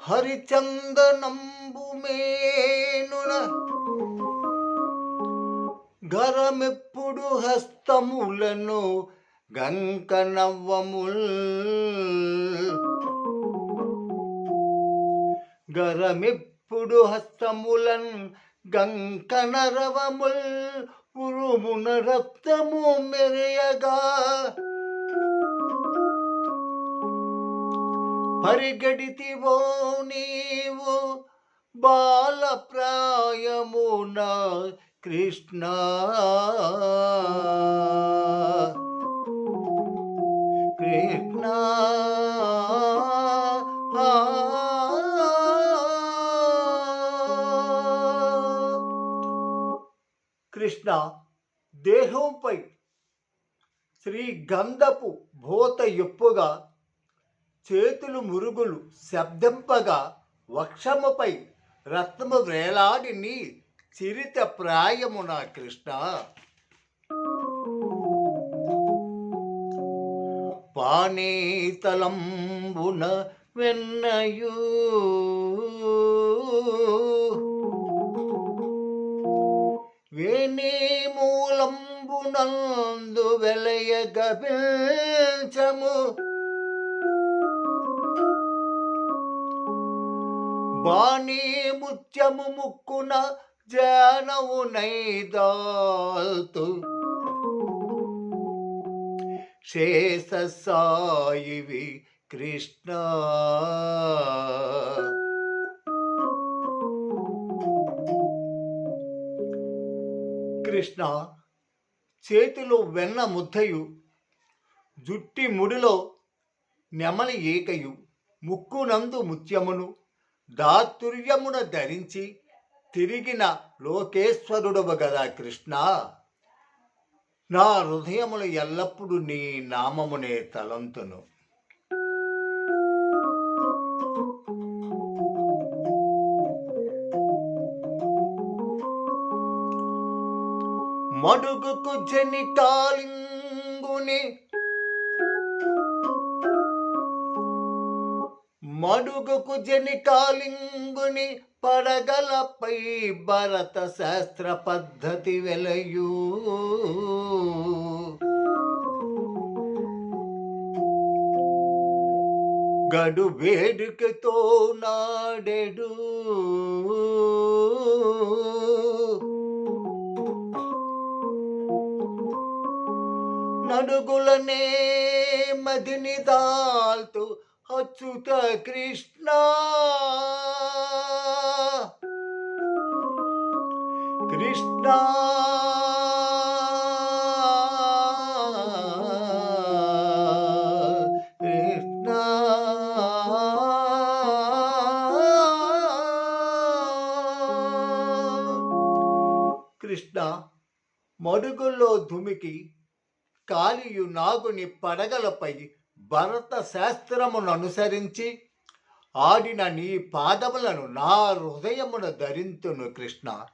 హరిచందనంబుమేనున గరమెప్పుడు హస్తములను గంక నవ్వముల్ గరమెప్పుడు హస్తములన్ గంక నరవముల్ ఉరుమున రక్తము మెరయగా పరిగడితివో నీవు బాల ప్రాయమున కృష్ణ. కృష్ణ. కృష్ణ దేహంపై శ్రీ గంధపు భూత ఎప్పుగా చేతులు మురుగులు శబ్దింపగా వక్షముపై రత్నము వేలాడి నీ చిరిత ప్రాయము నా కృష్ణ. పానీతలంబున వెన్నయూ. వేణీ మూలంబునందు వెలయ గపించము బాణీ ముత్యము ముక్కున జానవు నైదాల్తు. శేష సాయివి కృష్ణ. కృష్ణ చేతిలో వెన్న ముద్దయు జుట్టి ముడిలో నెమలి ఏకయు. ముక్కునందు ముత్యమును దాతుర్యమున ధరించి తిరిగిన లోకేశ్వరుడవ గదా కృష్ణ. నా హృదయములు ఎల్లప్పుడూ నీ నామమునే తలంతును. మడుగుకు జని మడుగుకు జనికాలింగుని పడగలపై భరత శాస్త్ర పద్ధతి వెలయు. గడు వేడుకతో నాడెడు. నడుగులనే మదిని దాల్తూ అచ్యుత కృష్ణ. కృష్ణ. కృష్ణ. కృష్ణ మడుగుల్లో దుమికి కాలియు నాగుని పడగలపై భరత శాస్త్రమును అనుసరించి ఆడిన నీ పాదములను నా హృదయమున ధరింతును కృష్ణ.